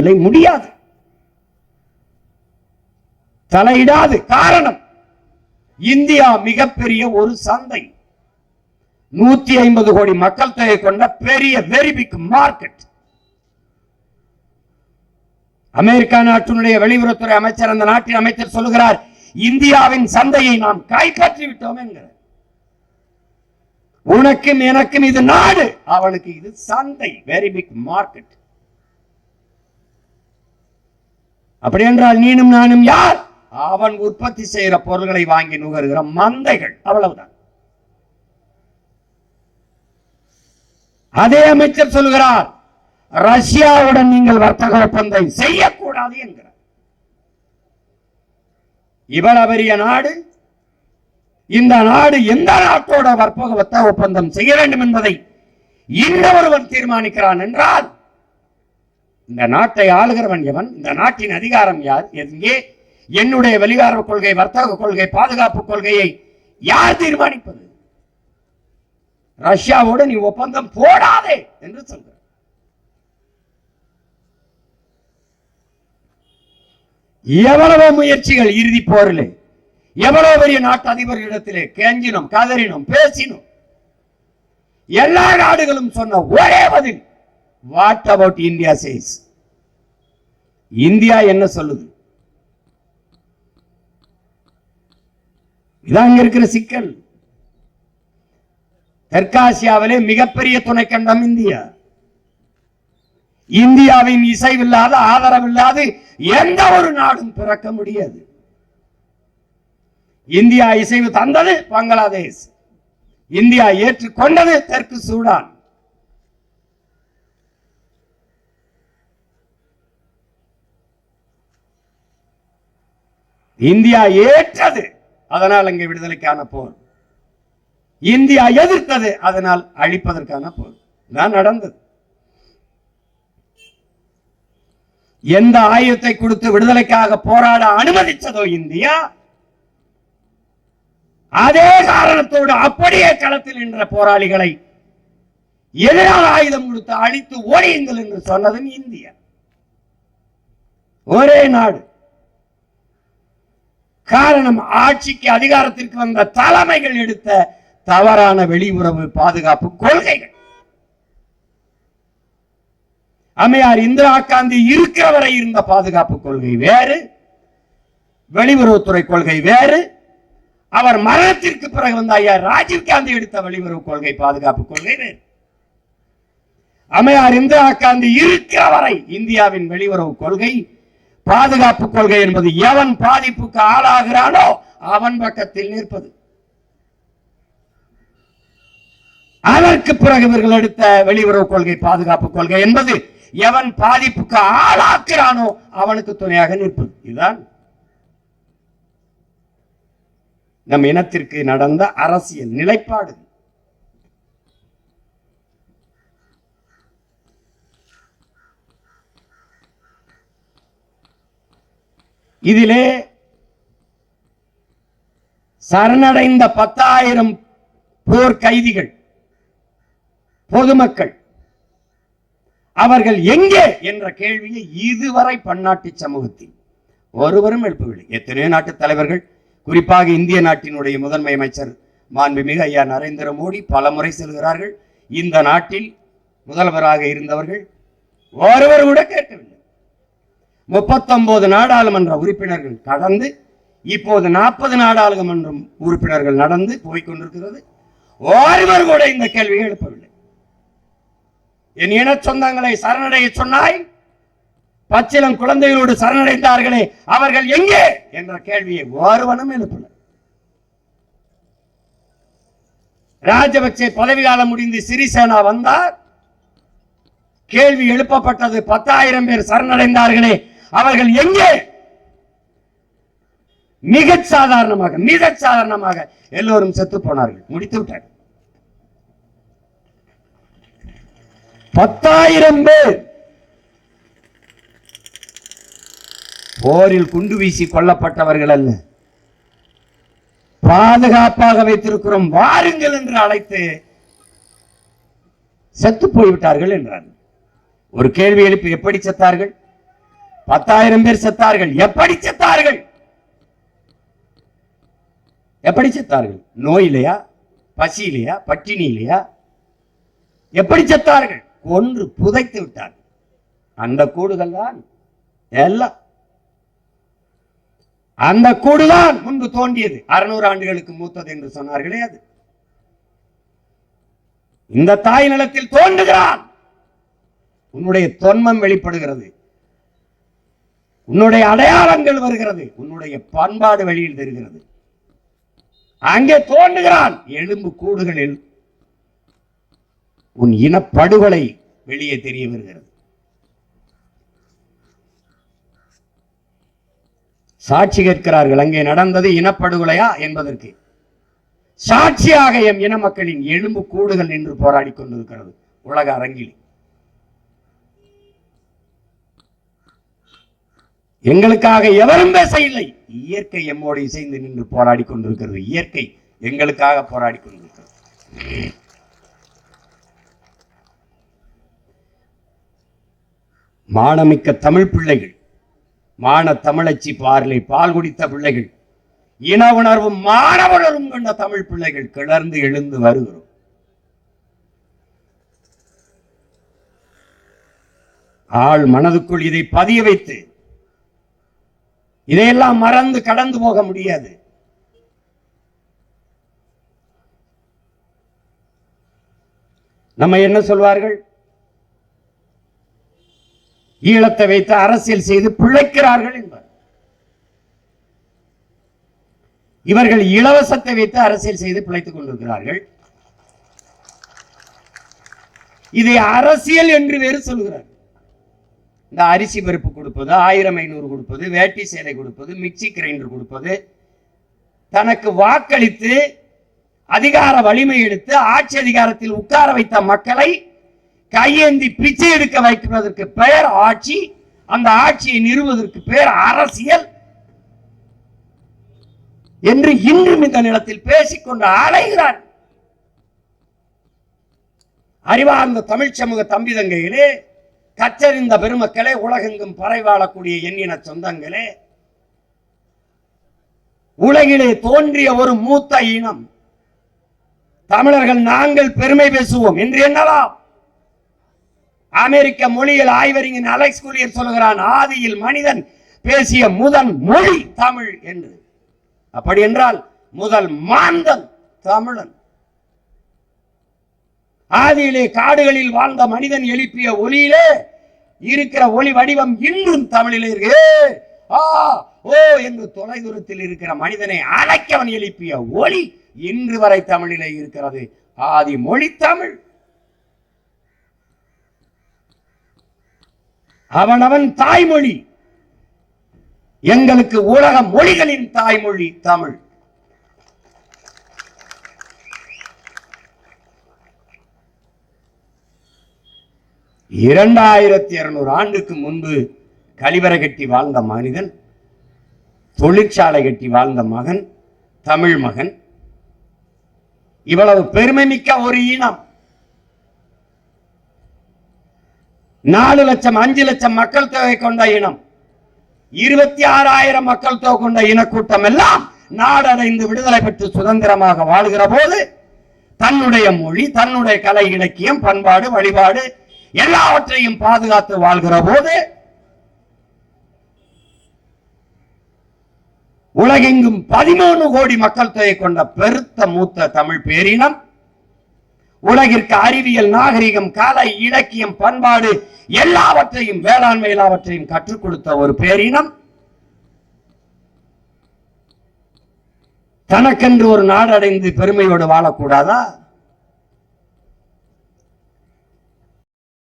இல்லை முடியாது. தலையிடாது. காரணம் இந்தியா மிகப்பெரிய ஒரு சந்தை. நூத்தி ஐம்பது கோடி மக்கள் தொகை கொண்ட பெரிய வெரி பிக் மார்க்கெட் அமெரிக்கா நாட்டினுடைய வெளியுறவுத்துறை அமைச்சர் அந்த நாட்டின் அமைச்சர் சொல்லுகிறார் இந்தியாவின் சந்தையை நாம் கைப்பற்றி விட்டோம் என்கிறார். உனக்கும் எனக்கும் இது நாடு. அவனுக்கு இது சந்தை வெரி பிக் மார்க்கெட் அப்படி என்றால் நீனும் நானும் யார்? அவன் உற்பத்தி செய்கிற பொருள்களை வாங்கி நுகர்கிற மந்தைகள். அவ்வளவுதான். அதே அமைச்சர் சொல்கிறார் ரஷ்யாவுடன் நீங்கள் வர்த்தக ஒப்பந்தம் செய்யக்கூடாது என்கிறார். இவ்வளவு பெரிய நாடு இந்த நாடு எந்த நாட்டோட வர்த்தக ஒப்பந்தம் செய்ய வேண்டும் என்பதை இன்னொருவன் தீர்மானிக்கிறான் என்றால் இந்த நாட்டை ஆளுகிறவன் எவன்? இந்த நாட்டின் அதிகாரம் யார்? எங்கே என்னுடைய வெளிவார கொள்கை வர்த்தக கொள்கை பாதுகாப்பு கொள்கையை யார் தீர்மானிப்பது? ரஷ்யாவோடு நீ ஒப்பந்தம் போடாதே என்று சொல்ற எவ்வளவு முயற்சிகள் இறுதி போரிலே எவ்வளவு பெரிய நாட்டு அதிபர்களிடத்திலே கெஞ்சினோம் கதறினோம் பேசினோம். எல்லா நாடுகளும் சொன்ன ஒரே பதில் what about India says India என்ன சொல்லுது? இதான் அங்க இருக்கிற சிக்கல். தெற்காசியாவிலே மிகப்பெரிய துணைக்கண்டம் இந்தியா. இந்தியாவின் இசைவில்லாத ஆதரவில்லாது எந்த ஒரு நாடும் பிறக்க முடியாது. இந்தியா இசைவு தந்தது பங்களாதேஷ். இந்தியா ஏற்றுக்கொண்டது தெற்கு சூடான். இந்தியா ஏற்றது அதனால் அங்கே விடுதலைக்கான போர். இந்தியா எதிர்த்தது அதனால் அழிப்பதற்கான போர். தான் நடந்தது. எந்த ஆயுதத்தை கொடுத்து விடுதலைக்காக போராட அனுமதிச்சதோ இந்தியா அதே காரணத்தோடு அப்படியே களத்தில் நின்ற போராளிகளை எதிரான ஆயுதம் கொடுத்து அழித்து ஓடியுங்கள் என்று சொன்னதும் இந்தியா. ஒரே நாடு. காரணம் ஆட்சிக்கு அதிகாரத்திற்கு வந்த தலைமைகள் எடுத்த தவறான வெளியுறவு பாதுகாப்பு கொள்கைகள். அம்மையார் இந்திரா காந்தி இருக்கிற வரை இருந்த பாதுகாப்பு கொள்கை வேறு வெளியுறவுத்துறை கொள்கை வேறு. அவர் மரணத்திற்கு பிறகு வந்த ஐயா ராஜீவ் காந்தி எடுத்த வெளியுறவு கொள்கை பாதுகாப்பு கொள்கை வேறு. அம்மையார் இந்திரா காந்தி இருக்கிற வரை இந்தியாவின் வெளியுறவு கொள்கை பாதுகாப்பு கொள்கை என்பது எவன் பாதிப்புக்கு ஆளாகிறானோ அவன் பக்கத்தில் நிற்பது. அதற்கு பிறகு இவர்கள் எடுத்த வெளியுறவு கொள்கை பாதுகாப்பு கொள்கை என்பது எவன் பாதிப்புக்கு ஆளாக்கிறானோ அவனுக்கு துணையாக நிற்பது. இதுதான் நம் இனத்திற்கு நடந்த அரசியல் நிலைப்பாடு. இதிலே சரணடைந்த பத்தாயிரம் போர் கைதிகள் பொதுமக்கள் அவர்கள் எங்கே என்ற கேள்வியை இதுவரை பன்னாட்டு சமூகத்தில் ஒருவரும் எழுப்பவில்லை. எத்தனையோ நாட்டு தலைவர்கள் குறிப்பாக இந்திய நாட்டினுடைய முதன்மை அமைச்சர் மாண்புமிகு ஐயா நரேந்திர மோடி பல முறை செல்கிறார்கள். இந்த நாட்டில் முதல்வராக இருந்தவர்கள் ஒருவர் கூட கேட்கவில்லை. முப்பத்தொன்பது நாடாளுமன்ற உறுப்பினர்கள் கடந்து இப்போது நாற்பது நாடாளுமன்றம் உறுப்பினர்கள் நடந்து போய்கொண்டிருக்கிறது ஒருவர் கூட இந்த கேள்வியை எழுப்பவில்லை. என் இன சொந்தங்களை சரணடைய சொன்னாய் பச்சிலம் குழந்தைகளோடு சரணடைந்தார்களே அவர்கள் எங்கே? என்ற கேள்வியை ஒருவனும் எழுப்பல ராஜபக்சே பதவி காலம் முடிந்து சிறிசேனா வந்தார். கேள்வி எழுப்பப்பட்டது பத்தாயிரம் பேர் சரணடைந்தார்களே அவர்கள் எங்கே? மிக சாதாரணமாக மிக சாதாரணமாக எல்லோரும் செத்து போனார்கள். முடித்து விட்டார்கள் பத்தாயிரம் பேர் போரில் குண்டு வீசி கொல்லப்பட்டவர்கள் அல்ல. பாதுகாப்பாக வைத்திருக்கிறோம். வாருங்கள் என்று அழைத்து செத்து போய்விட்டார்கள் என்றார் ஒரு கேள்வி எழுப்பி எப்படி செத்தார்கள்? பத்தாயிரம் பேர் செத்தார்கள். எப்படி செத்தார்கள்? எப்படி செத்தார்கள்? நோயிலையா? பசியிலையா? பட்டினியிலையா? எப்படி செத்தார்கள்? ஒன்று புதைத்து விட்டார்கள். அந்த கூடுகள் தான் எல்லாம். அந்த கூடுதான் முன்பு தோண்டியது அறுநூறு ஆண்டுகளுக்கு மூத்தது என்று சொன்னார்களே அது. இந்த தாய் நிலத்தில் தோன்றுகிறான். உன்னுடைய தொன்மம் வெளிப்படுகிறது. உன்னுடைய அடையாளங்கள் வருகிறது. உன்னுடைய பண்பாடு வழியில் தெரிகிறது. அங்கே தோன்றுகிறான் எலும்பு கூடுகளில் உன் இனப்படுகொலை வெளியே தெரிய வருகிறது. சாட்சி கேட்கிறார்கள் அங்கே நடந்தது இனப்படுகொலையா? என்பதற்கு. சாட்சியாக எம் இன மக்களின் எலும்பு கூடுகள் நின்று போராடி கொண்டிருக்கிறது உலக அரங்கில். எங்களுக்காக எவரும் பேச இல்லை இயற்கை எம்மோடு இசைந்து நின்று போராடி கொண்டிருக்கிறது. இயற்கை எங்களுக்காக போராடி கொண்டிருக்கிறது. மானமிக்க தமிழ் பிள்ளைகள் மான தமிழச்சி பார்லை பால் குடித்த பிள்ளைகள் இன உணர்வும் மாணவனரும் கொண்ட தமிழ் பிள்ளைகள் கிளர்ந்து எழுந்து வருகிறோம். ஆள் மனதுக்குள் இதை பதிய வைத்து இதையெல்லாம் மறந்து கடந்து போக முடியாது. நம்ம என்ன சொல்வார்கள்? ஈழத்தை வைத்து அரசியல் செய்து பிழைக்கிறார்கள் என்பார். இவர்கள் இலவசத்தை வைத்து அரசியல் செய்து பிழைத்துக் கொண்டிருக்கிறார்கள். இதை அரசியல் என்று வேறு சொல்கிறார்கள். இந்த அரிசி பருப்பு கொடுப்பது ஆயிரம் ஐநூறு கொடுப்பது வேட்டி சேலை கொடுப்பது மிக்சி கிரைண்டர் கொடுப்பது தனக்கு வாக்களித்து அதிகார வலிமை எடுத்து ஆட்சி அதிகாரத்தில் உட்கார வைத்த மக்களை கையேந்தி பிச்சை எடுக்க வைப்பதற்கு பெயர் ஆட்சி அந்த ஆட்சியை நிறுவதற்கு பெயர் அரசியல் என்று இன்றும் இந்த நிலத்தில் பேசிக்கொண்டு அலைகிறார். அறிவார்ந்த தமிழ் சமூக தம்பிதங்கையிலே கற்றறிந்த பெருமக்களே உலகெங்கும் பறை வாழக்கூடிய எண்ணின சொந்தங்களே உலகிலே தோன்றிய ஒரு மூத்த இனம். தமிழர்கள் நாங்கள் பெருமை பேசுவோம் என்று என்னலாம் அமெரிக்க மொழியில் ஆய்வறிஞன் அலெக்ஸ் குலியர் சொல்கிறான் ஆதியில் மனிதன் பேசிய முதல் மொழி தமிழ் என்று. அப்படி என்றால் முதல் மாந்தன் தமிழன். ஆதியிலே காடுகளில் வாழ்ந்த மனிதன் எழுப்பிய ஒலியிலே இருக்கிற ஒளி வடிவம் இன்றும் தமிழிலே இருக்கு. ஆ ஓ என்று தொலைதூரத்தில் இருக்கிற மனிதனை அழைக்கவன் எழுப்பிய ஒளி இன்று வரை தமிழிலே இருக்கிறது. ஆதி மொழி தமிழ். அவனவன் தாய்மொழி. எங்களுக்கு உலக மொழிகளின் தாய்மொழி தமிழ். இரண்டாயிரத்தி இருநூறு ஆண்டுக்கு முன்பு கழிவறை கட்டி வாழ்ந்த மனிதன் தொழிற்சாலை கட்டி வாழ்ந்த மகன் தமிழ் மகன். இவ்வளவு பெருமை மிக்க ஒரு இனம். நாலு லட்சம் அஞ்சு லட்சம் மக்கள் தொகை கொண்ட இனம். இருபத்தி ஆறாயிரம் மக்கள் தொகை கொண்ட இனக்கூட்டம் எல்லாம் நாடடைந்து விடுதலை பெற்று சுதந்திரமாக வாழ்கிற போது தன்னுடைய மொழி தன்னுடைய கலை இலக்கியம் பண்பாடு வழிபாடு எல்லாவற்றையும் பாதுகாத்து வாழ்கிற போது உலகெங்கும் பதிமூணு கோடி மக்கள் தொகை கொண்ட பெருத்த மூத்த தமிழ் பேரினம் உலகிற்கு அறிவியல் நாகரிகம் கலை இலக்கியம் பண்பாடு எல்லாவற்றையும் வேளாண்மை எல்லாவற்றையும் கற்றுக் கொடுத்த ஒரு பேரினம். தனக்கென்று ஒரு நாடடைந்து பெருமையோடு வாழக்கூடாதா?